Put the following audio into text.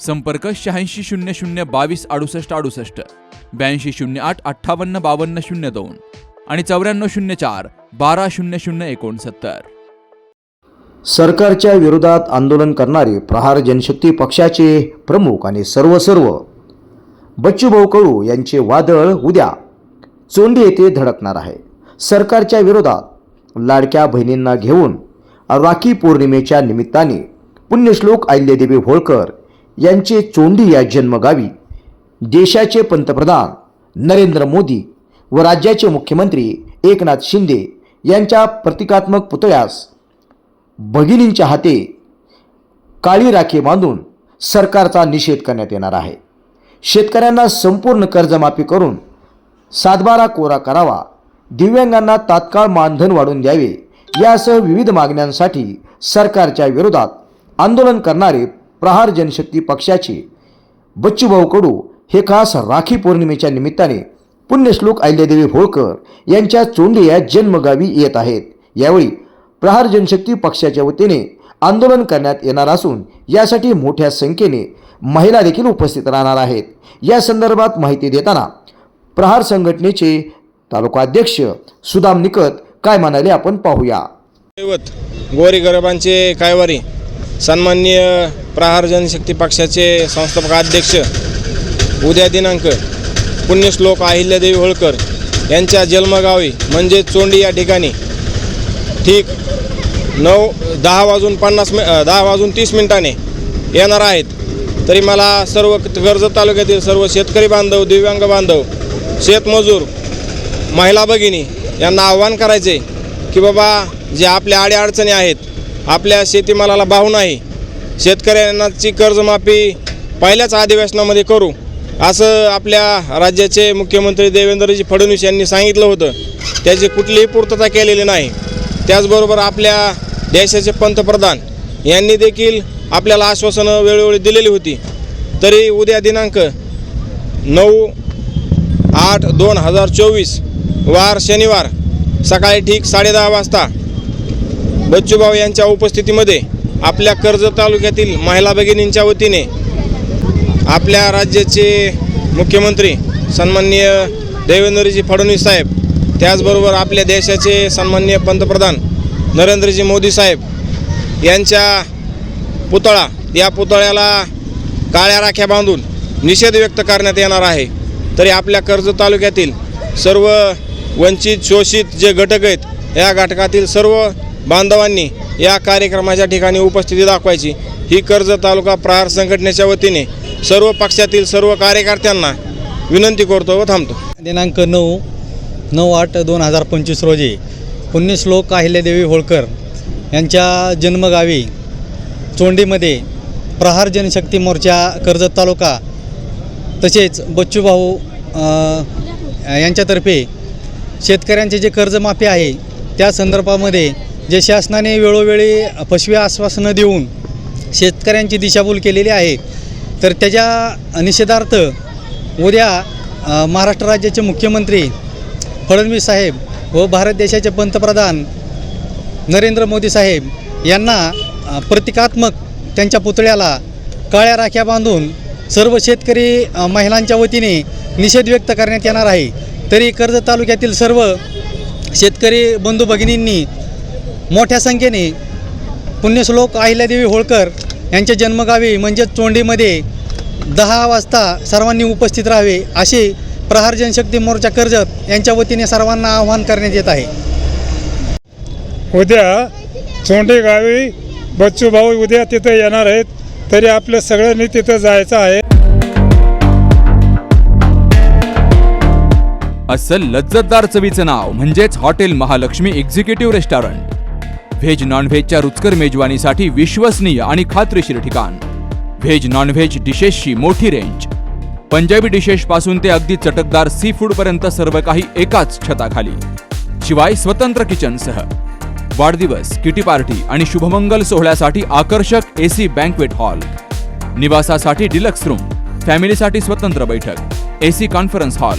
संपर्क शहाऐंशी शून्य शून्य बावीस अडुसष्ट अडुसष्ट ब्याऐंशी शून्य आठ अठ्ठावन्न बावन्न शून्य दोन आणि चौऱ्याण्णव शून्य चार बारा शून्य शून्य एकोणसत्तर. सरकारच्या विरोधात आंदोलन करणारे प्रहार जनशक्ती पक्षाचे प्रमुख आणि सर्व सर्व बच्चूभाऊ कडू यांचे वादळ उद्या. चोंडी येथे धडकणार आहे. सरकारच्या विरोधात लाडक्या बहिणींना घेऊन राखी पौर्णिमेच्या निमित्ताने पुण्यश्लोक अहिल्यादेवी होळकर यांचे चोंडी या जन्मगावी. देशाचे पंतप्रधान नरेंद्र मोदी व राज्याचे मुख्यमंत्री एकनाथ शिंदे यांच्या प्रतिकात्मक पुतळ्यास भगिनींच्या हाते काळी राखी बांधून सरकारचा निषेध करण्यात येणार आहे. शेतकऱ्यांना संपूर्ण कर्जमाफी करून सातबारा कोरा करावा दिव्यांगांना तात्काळ मानधन वाढवून द्यावे यासह विविध मागण्यांसाठी सरकारच्या विरोधात आंदोलन करणारे प्रहार जनशक्ती पक्षाचे बच्चूभाऊ कडू हे खास राखी पौर्णिमेच्या निमित्ताने पुण्यश्लोक अहिल्यादेवी होळकर यांच्या चोंडी या जन्मगावी येत आहेत. यावेळी प्रहार जनशक्ती पक्षाच्या वतीने आंदोलन करण्यात येणार असून यासाठी मोठ्या संख्येने महिला देखील उपस्थित राहणार आहेत. या संदर्भात माहिती देताना प्रहार संघटनेचे तालुका अध्यक्ष सुदाम निकत काय म्हणाले आपण पाहूया. दैवत गोरी गरिबांचे कायवारी सन्माननीय प्रहार जनशक्ती पक्षाचे संस्थापक अध्यक्ष उद्या दिनांक पुण्यश्लोक अहिल्यादेवी होळकर यांच्या जन्मगावी म्हणजे चोंडी या ठिकाणी. ठीक नऊ दहा वाजून पन्नास मि दहा वाजून तीस मिनिटाने येणार आहेत. तरी मला सर्व कर्जत तालुक्यातील सर्व शेतकरी बांधव दिव्यांग बांधव शेतमजूर महिला भगिनी यांना आव्हान करायचे की बाबा जे आपल्या अडीअडचणी आहेत आपल्या शेतीमालाला भाव नाही शेतकऱ्यांनाची कर्जमाफी पहिल्याच अधिवेशनामध्ये करू. असं आपल्या राज्याचे मुख्यमंत्री देवेंद्रजी फडणवीस यांनी सांगितलं होतं. त्याची कुठलीही पूर्तता केलेली नाही. त्याचबरोबर आपल्या देशाचे पंतप्रधान यांनी देखील आपल्याला आश्वासनं वेळोवेळी दिलेली होती. तरी उद्या दिनांक नऊ आठ दोन हजार चोवीस वार शनिवार सकाळी ठीक साडेदहा वाजता बच्चूभाऊ यांच्या उपस्थितीमध्ये आपल्या कर्जत तालुक्यातील महिला भगिनींच्या वतीने आपल्या राज्याचे मुख्यमंत्री सन्माननीय देवेंद्रजी फडणवीस साहेब त्याचबरोबर आपल्या देशाचे सन्माननीय पंतप्रधान नरेंद्रजी मोदी साहेब यांच्या पुतळा या पुतळ्याला काळ्या राख्या बांधून निषेध व्यक्त करण्यात येणार आहे. तरी आपल्या कर्जत तालुक्यातील सर्व वंचित शोषित जे घटक आहेत या घटकातील सर्व बांधवांनी या कार्यक्रमाच्या ठिकाणी उपस्थिती दाखवायची. ही कर्जत तालुका प्रहार संघटनेच्या वतीने सर्व पक्षातील सर्व कार्यकर्त्यांना विनंती करतो व थांबतो. दिनांक नऊ नऊ आठ दोन हजार पंचवीस रोजी पुण्यश्लोक अहिल्यादेवी होळकर यांच्या जन्मगावी चोंडीमध्ये प्रहार जनशक्ती मोर्चा कर्जत तालुका तसेच बच्चूभाऊ यांच्यातर्फे शेतकऱ्यांचे जे कर्जमाफी आहे त्या संदर्भामध्ये जे शासनाने वेळोवेळी फसवी आश्वासनं देऊन शेतकऱ्यांची दिशाभूल केलेली आहे तर त्याच्या निषेधार्थ उद्या महाराष्ट्र राज्याचे मुख्यमंत्री फडणवीस साहेब व भारत देशाचे पंतप्रधान नरेंद्र मोदी साहेब यांना प्रतिकात्मक त्यांच्या पुतळ्याला काळ्या राख्या बांधून सर्व शेतकरी महिलांच्या वतीने निषेध व्यक्त करण्यात येणार आहे. तरी कर्जत तालुक्यातील सर्व शेतकरी बंधू भगिनींनी मोठ्या संख्येने पुण्यश्लोक अहिल्यादेवी होळकर यांच्या जन्मगावी म्हणजेच चोंडीमध्ये दहा वाजता सर्वांनी उपस्थित राहावे असे प्रहार जनशक्ती मोर्चा कर्जत यांच्या वतीने सर्वांना आवाहन करण्यात येत आहे. उद्या चोंडे गावी बच्चू भाऊ उद्या तिथं येणार आहेत तरी आपल्या सगळ्यांनी तिथं जायचं आहे. अस्सल लज्जतदार चवीचं नाव म्हणजेच hotel Mahalakshmi executive restaurant. Veg नॉनव्हेजच्या रुचकर मेजवानीसाठी विश्वसनीय आणि खात्रीशीर ठिकाण. व्हेज नॉनव्हेज डिशेसची मोठी रेंज पंजाबी डिशेस पासून ते अगदी चटकदार सी फूड पर्यंत सर्व काही एकाच छताखाली. शिवाय स्वतंत्र किचनसह. वाढदिवस किटी पार्टी आणि शुभमंगल सोहळ्यासाठी आकर्षक एसी बँकवेट हॉल निवासासाठी डिलक्स रूम फॅमिलीसाठी स्वतंत्र बैठक. AC conference hall